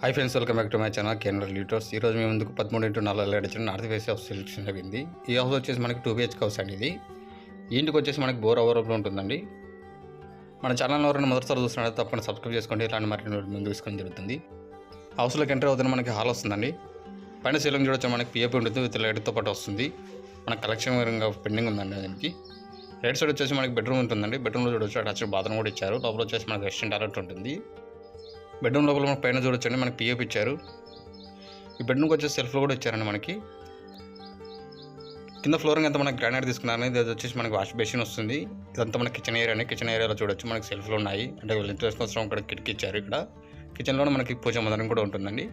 Hi friends welcome back to my channel కేంద్ర litres ఈ రోజు మీ ముందుకు పదమూడు ఇంటూ నాలుగు ఏడు నార్త్ ఫేస్ హౌస్ సెలెక్షన్ జరిగింది. ఈ హౌస్ వచ్చేసి మనకి టూ బిహెచ్కే హౌస్ అండి ఇది. ఇంటికి వచ్చేసి మనకి బోర్ అవైలబుల్ ఉంటుందండి. మన ఛానల్ ఎవరైనా మొదటిసారి చూస్తున్నట్టు తప్పకుండా సబ్స్క్రైబ్ చేసుకోండి ఇలాంటి మరిన్ని ముందు తీసుకొని జరుగుతుంది. హౌస్లోకి ఎంటర్ అవుతున్న మనకి హాల్ వస్తుందండి. పైన సీలింగ్ చూడొచ్చు మనకి పిఎఫ్ ఉంటుంది విత్ లైట్తో పాటు వస్తుంది. మనకి కలెక్షన్ పెండింగ్ ఉందండి దానికి రైట్ సైడ్ వచ్చేసి మనకి బెడ్రూమ్ ఉంటుందండి. బెడ్రూమ్లో చూడొచ్చు అటాచ్ బాత్రూమ్ కూడా ఇచ్చారు. లోపల వచ్చేసి మనకి వెస్టర్న్ టాయిలెట్ ఉంటుంది. బెడ్రూమ్ లోపల మనం పైన చూడొచ్చండి మనకి పిఎఫ్ ఇచ్చారు. ఈ బెడ్రూమ్కి వచ్చేసి సెల్ఫ్లో కూడా ఇచ్చారండి మనకి. కింద ఫ్లోరింగ్ అంతా మనకి గ్రానైట్ తీసుకున్నారని ఇది వచ్చేసి మనకి వాష్ బేసిన్ వస్తుంది. ఇదంతా మన కిచెన్ ఏరియా కిచెన్ ఏరియాలో చూడొచ్చు మనకి సెల్ఫ్లు ఉన్నాయి. అంటే వెంటిలేషన్ కోసం ఇక్కడ కిటికీ ఇచ్చారు ఇక్కడ. కిచెన్లో మనకి పూజ మందిరం కూడా ఉంటుందండి.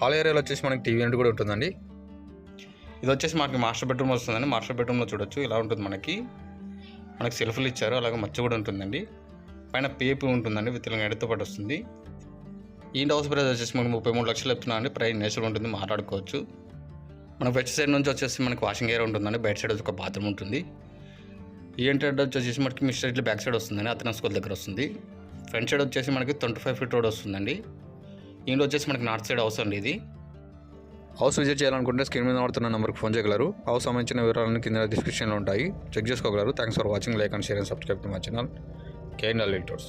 హాల్ ఏరియాలో వచ్చేసి మనకి టీవీ యూనిట్ కూడా ఉంటుందండి. ఇది వచ్చేసి మనకి మాస్టర్ బెడ్రూమ్ వస్తుందండి మాస్టర్ బెడ్రూమ్లో చూడొచ్చు ఇలా ఉంటుంది మనకి. మనకి సెల్ఫ్లు ఇచ్చారు అలాగే మచ్చ కూడా ఉంటుందండి. పైన పేపీ ఉంటుందండి విత్ ఎడతో పాటు వస్తుంది. ఈ హౌస్ ప్రైస్ వచ్చేసి మనకు ముప్పై మూడు లక్షలు చెప్తున్నాను అండి ప్రైస్ నేచురల్ ఉంటుంది మాట్లాడుకోవచ్చు. మనకు వెస్ట్ సైడ్ నుంచి వచ్చేసి మనకి వాషింగ్ ఏరియా ఉంటుందండి బయట సైడ్ ఒక బాత్రూమ్ ఉంటుంది. ఈ ఎంటర్ వచ్చేసి మనకి మిస్టర్ ఇట్లా బ్యాక్ సైడ్ వస్తుందండి అతన స్కూల్ దగ్గర వస్తుంది. ఫ్రంట్ సైడ్ వచ్చేసి మనకి ట్వంటీ ఫైవ్ ఫీట్ రోడ్ వస్తుందండి. ఇంట్లో వచ్చేసి మనకి నార్త్ సైడ్ హౌస్ అండి ఇది. హౌస్ విజిట్ చేయాలనుకుంటే స్క్రీన్ మీద వాడుతున్న నెంబర్కి ఫోన్ చేయగలరు. హౌస్ సంబంధించిన వివరాలను కింద డిస్క్రిప్షన్లో ఉంటాయి. చెక్ చేసుకోగలరు. Thanks for watching like and share and subscribe to my channel KNL litres